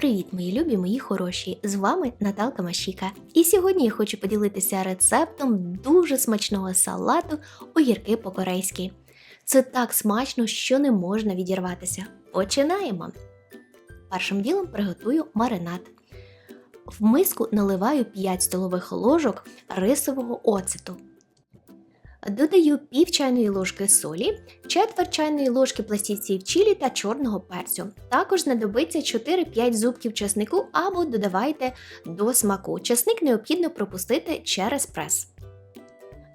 Привіт, мої любі, мої хороші! З вами Наталка Машіка. І сьогодні я хочу поділитися рецептом дуже смачного салату огірки по-корейськи. Це так смачно, що не можна відірватися. Починаємо! Першим ділом приготую маринад. В миску наливаю 5 столових ложок рисового оцету. Додаю пів чайної ложки солі, четверть чайної ложки пластівців чилі та чорного перцю. Також знадобиться 4-5 зубків чеснику або додавайте до смаку. Чесник необхідно пропустити через прес.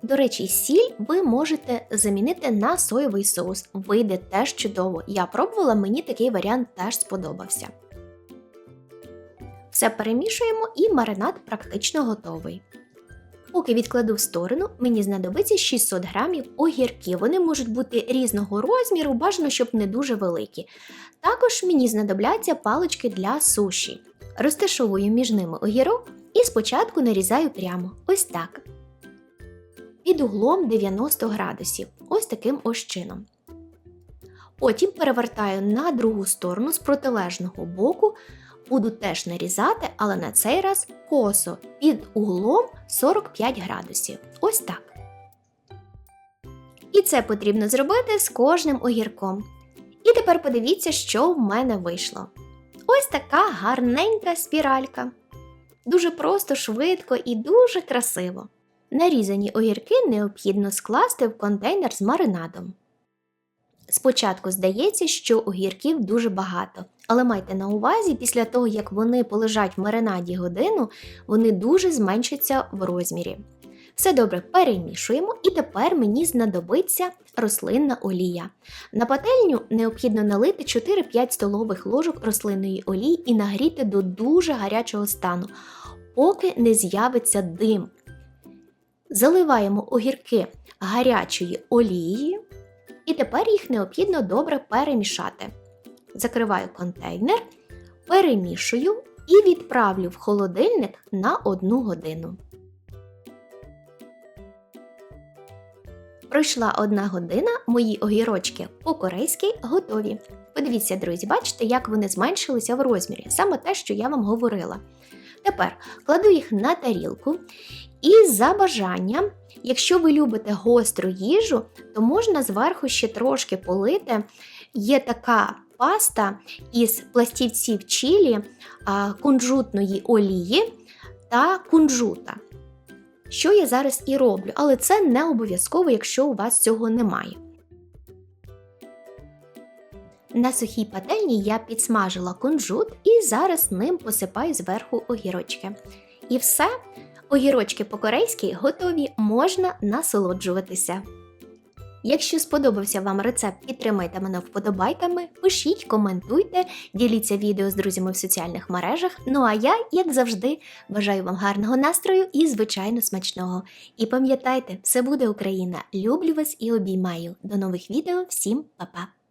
До речі, сіль ви можете замінити на соєвий соус. Вийде теж чудово. Я пробувала, мені такий варіант теж сподобався. Все перемішуємо і маринад практично готовий. Поки відкладу в сторону, мені знадобиться 600 грамів огірків. Вони можуть бути різного розміру, бажано, щоб не дуже великі. Також мені знадобляться палички для суші. Розташовую між ними огірок і спочатку нарізаю прямо ось так. Під углом 90 градусів, ось таким ось чином. Потім перевертаю на другу сторону з протилежного боку, буду теж нарізати, але на цей раз косо під углом 45 градусів. Ось так. І це потрібно зробити з кожним огірком. І тепер подивіться, що в мене вийшло. Ось така гарненька спіралька. Дуже просто, швидко і дуже красиво. Нарізані огірки необхідно скласти в контейнер з маринадом. Спочатку здається, що огірків дуже багато, але майте на увазі, після того, як вони полежать в маринаді годину, вони дуже зменшаться в розмірі. Все добре перемішуємо, і тепер мені знадобиться рослинна олія. На пательню необхідно налити 4-5 столових ложок рослинної олії і нагріти до дуже гарячого стану, поки не з'явиться дим. Заливаємо огірки гарячою олією. І тепер їх необхідно добре перемішати. Закриваю контейнер, перемішую і відправлю в холодильник на 1 годину. Пройшла одна година, мої огірочки по-корейськи готові. Подивіться, друзі, бачите, як вони зменшилися в розмірі, саме те, що я вам говорила. Тепер кладу їх на тарілку і за бажанням, якщо ви любите гостру їжу, то можна зверху ще трошки полити. Є така паста із пластівців чилі, кунжутної олії та кунжута. Що я зараз і роблю, але це не обов'язково, якщо у вас цього немає. На сухій пательні я підсмажила кунжут і зараз ним посипаю зверху огірочки. І все, огірочки по-корейськи готові, можна насолоджуватися. Якщо сподобався вам рецепт, підтримайте мене вподобайками, пишіть, коментуйте, діліться відео з друзями в соціальних мережах. Ну а я, як завжди, бажаю вам гарного настрою і, звичайно, смачного. І пам'ятайте, все буде Україна! Люблю вас і обіймаю. До нових відео, всім па-па!